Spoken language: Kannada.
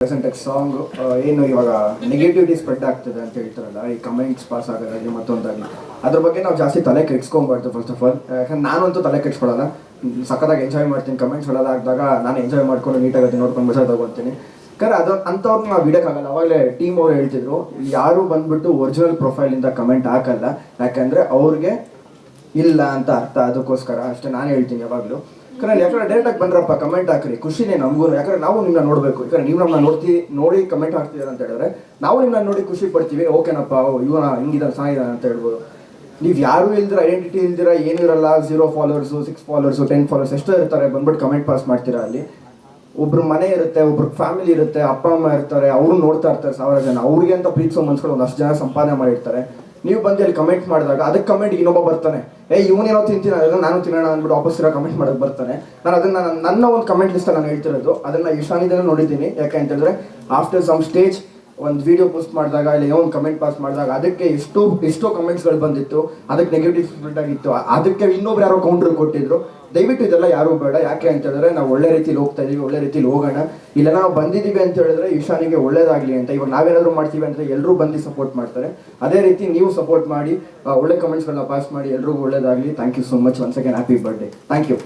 ಪ್ರೆಸೆಂಟ್ ಸಾಂಗ್ ಏನು ಇವಾಗ ನೆಗೆಟಿವಿಟಿ ಸ್ಪ್ರೆಡ್ ಆಗ್ತದೆ ಅಂತ ಹೇಳ್ತಾರಲ್ಲ ಈ ಕಮೆಂಟ್ಸ್ ಪಾಸ್ ಆಗೋದಾಗಲಿ ಮತ್ತೊಂದಾಗಲಿ ಅದ್ರ ಬಗ್ಗೆ ನಾವು ಜಾಸ್ತಿ ತಲೆ ಕೆಡ್ಸ್ಕೊಬಾರ್ದು ಫಸ್ಟ್ ಆಫ್ ಆಲ್ ಯಾಕಂದ್ರೆ ನಾನಂತೂ ತಲೆ ಕೆಡ್ಸ್ಕೊಳ್ಳಲ್ಲ ಹ್ಮ್, ಸಖತ್ತಾಗಿ ಎಂಜಾಯ್ ಮಾಡ್ತೀನಿ ಕಮೆಂಟ್ಸ್ ಹಾಕಿದಾಗ ನಾನು ಎಂಜಾಯ್ ಮಾಡ್ಕೊಂಡು ನೀಟಾಗಿ ನೋಡ್ಕೊಂಡು ಮಜಾ ತಗೊತೀನಿ. ಯಾಕಂದ್ರೆ ಅದು ಅಂಥವ್ರನ್ನ ನಾವು ಬಿಡೋಕ್ಕಾಗಲ್ಲ. ಅವಾಗಲೇ ಟೀಮ್ ಅವ್ರು ಹೇಳ್ತಿದ್ರು ಯಾರು ಬಂದ್ಬಿಟ್ಟು ಒರಿಜಿನಲ್ ಪ್ರೊಫೈಲಿಂದ ಕಮೆಂಟ್ ಹಾಕಲ್ಲ. ಯಾಕಂದರೆ ಅವ್ರಿಗೆ ಇಲ್ಲ ಅಂತ ಅರ್ಥ. ಅದಕ್ಕೋಸ್ಕರ ಅಷ್ಟೇ ನಾನು ಹೇಳ್ತೀನಿ ಯಾವಾಗಲೂ. ಯಾಕಂದ್ರೆ ಯಾಕಂದ್ರೆ ಡೈರೆಕ್ಟಾಗಿ ಬಂದ್ರಪ್ಪ ಕಮೆಂಟ್ ಹಾಕ್ರಿ. ಖುಷಿನೇ ನಮಗೂ ಯಾಕಂದ್ರೆ ನಾವು ನಿಮ್ಮನ್ನ ನೋಡಬೇಕು. ಯಾಕಂದ್ರೆ ನೀವು ನಮ್ಮನ್ನ ನೋಡ್ತಿ, ನೋಡಿ ಕಮೆಂಟ್ ಹಾಕ್ತಿದ್ದೀರ ಅಂತ ಹೇಳಿದ್ರೆ ನಾವು ನಿಮ್ಮನ್ನ ನೋಡಿ ಖುಷಿ ಪಡ್ತೀವಿ. ಓಕೆನಪ್ಪ ಇವನ, ಹಿಂಗಿದಾನೆ ಚೆನ್ನಾಗಿದ್ದಾನೆ ಅಂತ ಹೇಳ್ಬೋದು. ನೀವು ಯಾರು ಇಲ್ದಿರ ಐಡೆಂಟಿಟಿ ಇಲ್ದಿರ, ಏನೂ ಇರಲ್ಲ. Zero followers six followers ten followers ಎಷ್ಟೋ ಇರ್ತಾರೆ. ಬಂದ್ಬಿಟ್ಟು ಕಮೆಂಟ್ ಪಾಸ್ ಮಾಡ್ತೀರಾ ಅಲ್ಲಿ. ಒಬ್ರು ಮನೆ ಇರುತ್ತೆ, ಒಬ್ರು ಫ್ಯಾಮಿಲಿ ಇರುತ್ತೆ, ಅಪ್ಪ, ಅಮ್ಮ ಇರ್ತಾರೆ, ಅವರು ನೋಡ್ತಾ ಇರ್ತಾರೆ ಸಾವಿರ ಜನ. ಅವ್ರಿಗೆ ಅಂತ ಪ್ರೀತಿಸೋ ಮನ್ಸ್ಗಳು ಒಂದಷ್ಟು ಜನ ಸಂಪಾದನೆ ಮಾಡಿರ್ತಾರೆ. ನೀವು ಬಂದು ಅಲ್ಲಿ ಕಮೆಂಟ್ ಮಾಡಿದಾಗ ಅದಕ್ಕೆ ಕಮೆಂಟ್ ಇನ್ನೊಬ್ಬ ಬರ್ತಾನೆ. ಏ ಇವನೇನೋ ತಿಂತೀನ ಅದನ್ನ ನಾನು ತಿನ್ನೋಣ ಅಂದ್ಬಿಟ್ಟು ವಾಪಸ್ ಇರೋ ಕಮೆಂಟ್ ಮಾಡೋಕೆ ಬರ್ತಾನೆ. ನಾನು ಅದನ್ನ ನನ್ನ- ಒಂದು ಕಮೆಂಟ್ ಲಿಸ್ಟ್ ನಾನು ಹೇಳ್ತಿರೋದು. ಅದನ್ನ ಇಶಾನಿದಲ್ಲೂ ನೋಡಿದ್ದೀನಿ. ಯಾಕೆ ಅಂತ ಹೇಳಿದ್ರೆ ಆಫ್ಟರ್ ಸಮ್ ಸ್ಟೇಜ್ ಒಂದು ವಿಡಿಯೋ ಪೋಸ್ಟ್ ಮಾಡಿದಾಗ ಇಲ್ಲ ಏನೋ ಒಂದು ಕಮೆಂಟ್ ಪಾಸ್ ಮಾಡಿದಾಗ ಅದಕ್ಕೆ ಎಷ್ಟು, ಎಷ್ಟೋ ಕಮೆಂಟ್ಸ್ಗಳು ಬಂದಿತ್ತು. ಅದಕ್ಕೆ ನೆಗೆಟಿವ್ ಸ್ಪ್ರೆಡ್ ಆಗಿತ್ತು. ಅದಕ್ಕೆ ಇನ್ನೊಬ್ರು ಯಾರೋ ಕೌಂಟ್ರ್ ಕೊಟ್ಟಿದ್ರು. ದಯವಿಟ್ಟು ಇದೆಲ್ಲ ಯಾರು ಬೇಡ. ಯಾಕೆ ಅಂತ ಹೇಳಿದ್ರೆ ನಾವು ಒಳ್ಳೆ ರೀತಿಲಿ ಹೋಗ್ತಾ ಇದೀವಿ, ಒಳ್ಳೆ ರೀತಿಲಿ ಹೋಗೋಣ. ಇಲ್ಲ, ನಾವು ಬಂದಿದ್ದೀವಿ ಅಂತ ಹೇಳಿದ್ರೆ ಈಶಾನಿಗೆ ಒಳ್ಳೇದಾಗಲಿ ಅಂತ. ಇವಾಗ ನಾವೇನಾದರೂ ಮಾಡ್ತೀವಿ ಅಂತ ಎಲ್ಲರೂ ಬಂದು ಸಪೋರ್ಟ್ ಮಾಡ್ತಾರೆ. ಅದೇ ರೀತಿ ನೀವು ಸಪೋರ್ಟ್ ಮಾಡಿ ಒಳ್ಳೆ ಕಮೆಂಟ್ಸ್ಗಳನ್ನ ಪಾಸ್ ಮಾಡಿ ಎಲ್ರಿಗೂ ಒಳ್ಳೇದಾಗಲಿ. Thank you so much once again happy birthday thank you